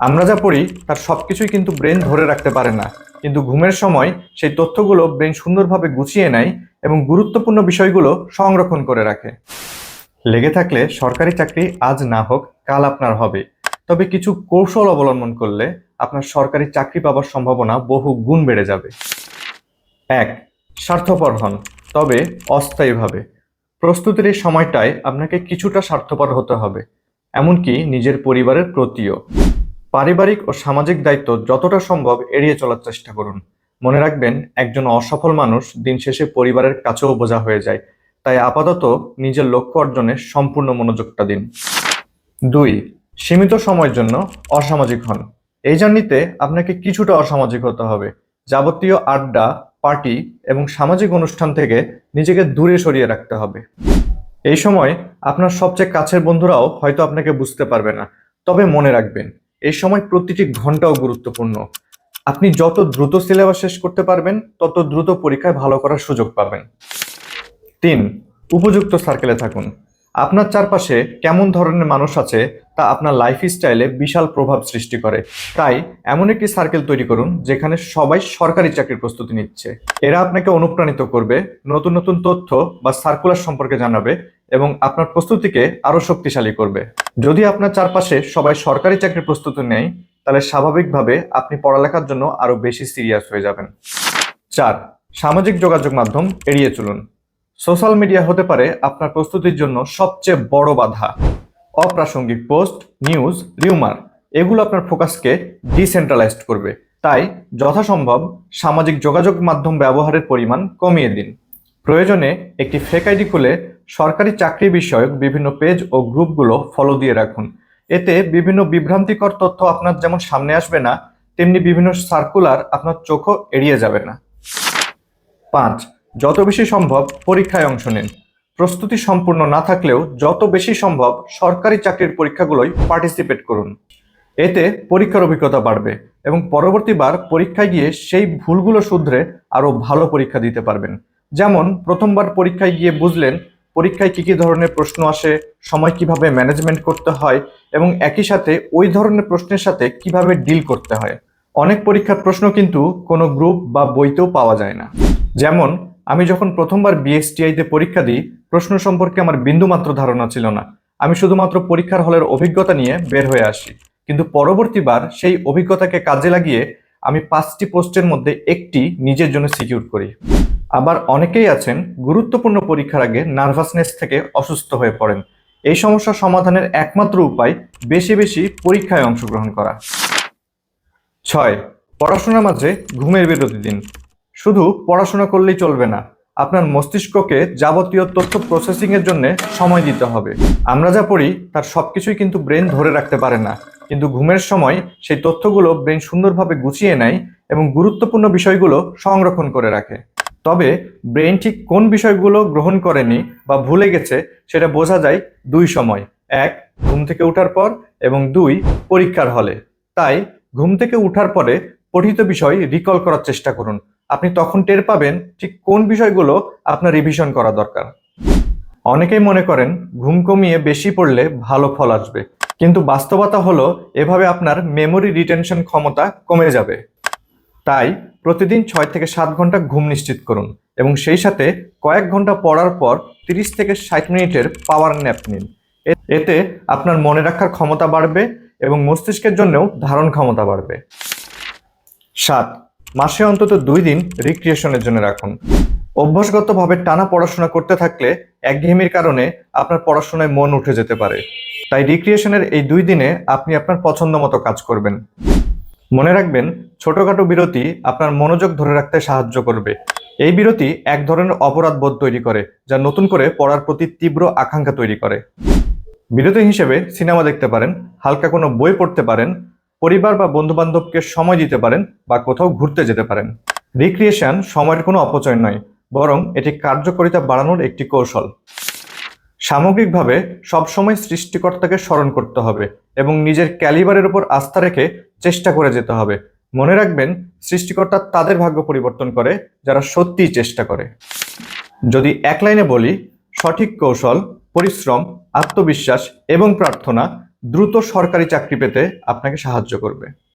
আমরা যা পড়ি, তার সব কিছুই কিন্তু ব্রেন ধরে রাখতে পারে না। কিন্তু ঘুমের সময় সেই তথ্যগুলো ব্রেন সুন্দরভাবে গুছিয়ে নেয় এবং গুরুত্বপূর্ণ বিষয়গুলো সংরক্ষণ করে রাখে। লেগে থাকলে সরকারি চাকরি আজ না হোক, কাল আপনার হবে। তবে কিছু কৌশল অবলম্বন করলে আপনার সরকারি চাকরি পাওয়ার সম্ভাবনা বহু গুণ বেড়ে যাবে। এক, স্বার্থপর হন, তবে অস্থায়ীভাবে প্রস্তুতির এই সময়টায় আপনাকে কিছুটা স্বার্থপর হতে হবে, এমনকি নিজের পরিবারের প্রতিও। পারিবারিক ও সামাজিক দায়িত্ব যতটা সম্ভব এড়িয়ে চলার চেষ্টা করুন। মনে রাখবেন, একজন অসফল মানুষ দিন শেষে পরিবারের কাছেও বোঝা হয়ে যায়। তাই আপাতত নিজের লক্ষ্য অর্জনে সম্পূর্ণ মনোযোগটা দিন। দুই, সীমিত সময়ের জন্য অসামাজিক হন। এই জার্নিতে আপনাকে কিছুটা অসামাজিক হতে হবে। যাবতীয় আড্ডা, পার্টি এবং সামাজিক অনুষ্ঠান থেকে নিজেকে দূরে সরিয়ে রাখতে হবে। এই সময় আপনার সবচেয়ে কাছের বন্ধুরাও হয়তো আপনাকে বুঝতে পারবে না। তবে মনে রাখবেন এই সময় প্রতিটি ঘন্টাও গুরুত্বপূর্ণ। আপনি যত দ্রুত সিলেবাস শেষ করতে পারবেন, তত দ্রুত পরীক্ষায় ভালো করার সুযোগ পাবেন। তিন, উপযুক্ত সার্কেলে থাকুন। আপনার চারপাশে কেমন ধরনের মানুষ আছে তা আপনার লাইফ স্টাইলে বিশাল প্রভাব সৃষ্টি করে। তাই এমন একটি সার্কেল তৈরি করুন, যেখানে সবাই সরকারি চাকরির প্রস্তুতি নিচ্ছে। এরা আপনাকে অনুপ্রাণিত করবে, নতুন নতুন তথ্য বা সার্কুলার সম্পর্কে জানাবে এবং আপনার প্রস্তুতিকে আরও শক্তিশালী করবে। যদি আপনার চারপাশে সবাই সরকারি চাকরির প্রস্তুতি নেয়, তাহলে স্বাভাবিকভাবে আপনি পড়ালেখার জন্য আরও বেশি সিরিয়াস হয়ে যাবেন। চার, সামাজিক যোগাযোগ মাধ্যম এড়িয়ে চলুন। সোশ্যাল মিডিয়া হতে পারে আপনার প্রস্তুতির জন্য সবচেয়ে বড় বাধা। অপ্রাসঙ্গিক পোস্ট, নিউজ, রিউমার, এগুলো আপনার ফোকাসকে ডিসেন্ট্রালাইজড করবে। তাই যথাসম্ভব সামাজিক যোগাযোগ মাধ্যম ব্যবহারের পরিমাণ কমিয়ে দিন। প্রয়োজনে একটি ফেক আইডি খুলে সরকারি চাকরি বিষয়ক বিভিন্ন পেজ ও গ্রুপগুলো ফলো দিয়ে রাখুন। এতে বিভিন্ন বিভ্রান্তিকর তথ্য আপনার যেমন সামনে আসবে না, তেমনি বিভিন্ন সার্কুলার আপনার চোখও এড়িয়ে যাবে না। পাঁচ, যত বেশি সম্ভব পরীক্ষায় অংশ নিন। প্রস্তুতি সম্পূর্ণ না থাকলেও যত বেশি সম্ভব সরকারি চাকরির পরীক্ষাগুলোই পার্টিসিপেট করুন। এতে পরীক্ষার অভিজ্ঞতা বাড়বে এবং পরবর্তীবার পরীক্ষায় গিয়ে সেই ভুলগুলো শুধরে আরও ভালো পরীক্ষা দিতে পারবেন। যেমন প্রথমবার পরীক্ষায় গিয়ে বুঝলেন পরীক্ষায় কি কি ধরনের প্রশ্ন আসে, সময় কীভাবে ম্যানেজমেন্ট করতে হয় এবং একই সাথে ওই ধরনের প্রশ্নের সাথে কীভাবে ডিল করতে হয়? অনেক পরীক্ষার প্রশ্ন কিন্তু কোনো গ্রুপ বা বইতেও পাওয়া যায় না। যেমন, আমি যখন প্রথমবার বিএসটিআইতে পরীক্ষা দিই, প্রশ্ন সম্পর্কে আমার বিন্দুমাত্র ধারণা ছিল না। আমি শুধুমাত্র পরীক্ষার হলের অভিজ্ঞতা নিয়ে বের হয়ে আসি। কিন্তু পরবর্তীবার সেই অভিজ্ঞতাকে কাজে লাগিয়ে আমি পাঁচটি পোস্টের মধ্যে একটি নিজের জন্য সিকিউর করি। আবার অনেকেই আছেন গুরুত্বপূর্ণ পরীক্ষার আগে নার্ভাসনেস থেকে অসুস্থ হয়ে পড়েন। এই সমস্যা সমাধানের একমাত্র উপায় বেশি বেশি পরীক্ষায় অংশগ্রহণ করা। ছয়, পড়াশোনার মাঝে ঘুমের বিরতি দিন। শুধু পড়াশোনা করলেই চলবে না, আপনার মস্তিষ্ককে যাবতীয় তথ্য প্রসেসিং এর জন্য সময় দিতে হবে। আমরা যা পড়ি, তার সবকিছুই কিন্তু ব্রেন ধরে রাখতে পারে না। কিন্তু ঘুমের সময় সেই তথ্যগুলো ব্রেন সুন্দরভাবে গুছিয়ে নেয় এবং গুরুত্বপূর্ণ বিষয়গুলো সংরক্ষণ করে রাখে। তবে ব্রেন ঠিক কোন বিষয়গুলো গ্রহণ করেনি বা ভুলে গেছে সেটা বোঝা যায় দুই সময়। এক, ঘুম থেকে ওঠার পর এবং দুই, পরীক্ষার হলে। তাই ঘুম থেকে ওঠার পরে পঠিত বিষয় রিকল করার চেষ্টা করুন। আপনি তখন টের পাবেন ঠিক কোন বিষয়গুলো আপনার রিভিশন করা দরকার। অনেকেই মনে করেন ঘুম কমিয়ে বেশি পড়লে ভালো ফল আসবে। কিন্তু বাস্তবতা হলো এভাবে আপনার মেমোরি রিটেনশন ক্ষমতা কমে যাবে। তাই প্রতিদিন ছয় থেকে সাত ঘণ্টা ঘুম নিশ্চিত করুন এবং সেই সাথে কয়েক ঘণ্টা পড়ার পর তিরিশ থেকে ষাট মিনিটের পাওয়ার ন্যাপ নিন। এতে আপনার মনে রাখার ক্ষমতা বাড়বে এবং মস্তিষ্কের জন্যও ধারণ ক্ষমতা বাড়বে। সাত, মাসে অন্তত দুই দিন রিক্রিয়েশনের জন্য রাখুন। অভ্যাসগতভাবে টানা পড়াশোনা করতে থাকলে একঘেয়েমির কারণে আপনার পড়াশোনায় মন উঠে যেতে পারে। তাই রিক্রিয়েশনের এই দুই দিনে আপনি আপনার পছন্দ মতো কাজ করবেন। মনে রাখবেন, ছোটখাটো বিরতি আপনার মনোযোগ ধরে রাখতে সাহায্য করবে। এই বিরতি এক ধরনের অপরাধ বোধ তৈরি করে, যা নতুন করে পড়ার প্রতি তীব্র আকাঙ্ক্ষা তৈরি করে। বিরতি হিসেবে সিনেমা দেখতে পারেন, হালকা কোনো বই পড়তে পারেন, পরিবার বা বন্ধু বান্ধবকে সময় দিতে পারেন, বা কোথাও ঘুরতে যেতে পারেন। রিক্রিয়েশন সময়ের কোনো অপচয় নয়, বরং এটি কার্যকারিতা বাড়ানোর একটি কৌশল। সামগ্রিকভাবে সবসময় সৃষ্টিকর্তাকে স্মরণ করতে হবে এবং নিজের ক্যালিবারের উপর আস্থা রেখে চেষ্টা করে যেতে হবে। মনে রাখবেন, সৃষ্টিকর্তা তাদের ভাগ্য পরিবর্তন করে যারা সত্যিই চেষ্টা করে। যদি এক লাইনে বলি, সঠিক কৌশল, পরিশ্রম, আত্মবিশ্বাস এবং প্রার্থনা দ্রুত সরকারি চাকরি পেতে আপনাকে সাহায্য করবে।